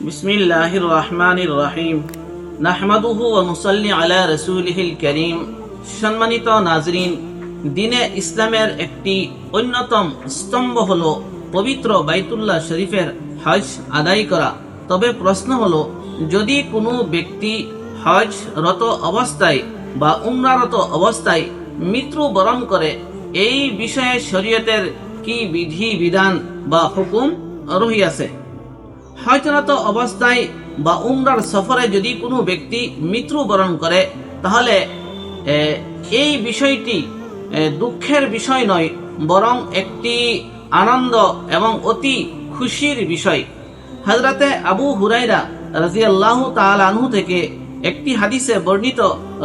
বিসমিল্লাহির রহমানির রহিম নাহমাদুহু ওয়া মুসাল্লি আলা রাসূলিহিল কারীম। সম্মানিত নাজরিন, দিনে ইসলামের একটি অন্যতম স্তম্ভ হলো পবিত্র বাইতুল্লাহ শরীফের হজ আদায় করা। তবে প্রশ্ন হলো, যদি কোনো ব্যক্তি হজ রত অবস্থায় বা উমরারত অবস্থায় মৃত্যু মৃত্যুবরণ করে, এই বিষয়ে শরীয়তের কি বিধি বিধান বা হুকুম রহিয়াছে? হয়তোরত অবস্থায় বা উমরার সফরে যদি কোনো ব্যক্তি মৃত্যুবরণ করে, তাহলে এই বিষয়টি দুঃখের বিষয় নয়, বরং একটি আনন্দ এবং অতি খুশির বিষয়। হজরতে আবু হুরাইরা রাজিয়াল্লাহু তাআলা আনহু থেকে একটি হাদিসে বর্ণিত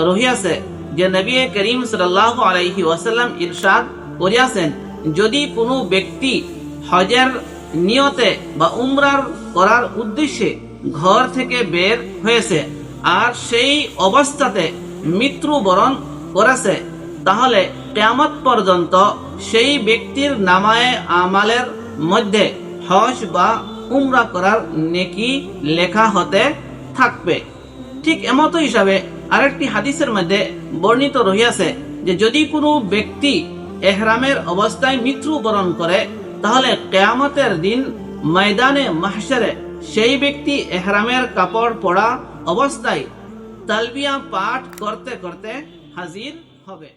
রহিয়াছে যে নবী করিম সাল্লাল্লাহু আলাইহি ওয়াসাল্লাম ইরশাদ করিয়াছেন, যদি কোনো ব্যক্তি হজের নিয়তে বা উমরার করার উদ্দেশ্যে ঘর থেকে বের হয়েছে, আর সেই অবস্থাতে মৃত্যুবরণ করেছে। তাহলে কেয়ামত পর্যন্ত সেই ব্যক্তির নামায়ে আমালের মধ্যে হজ বা উমরা করার নেকি লেখা হতে থাকবে। ঠিক এমতো হিসাবে আরেকটি হাদিসের মধ্যে বর্ণিত রহিয়াছে যে, যদি কোনো ব্যক্তি এহরামের অবস্থায় মৃত্যুবরণ করে তাহলে কেয়ামতের দিন ময়দানে মাহসারে সেই ব্যক্তি এহরামের কাপড় পরা অবস্থায় তালবিয়া পাঠ করতে করতে হাজির হবে।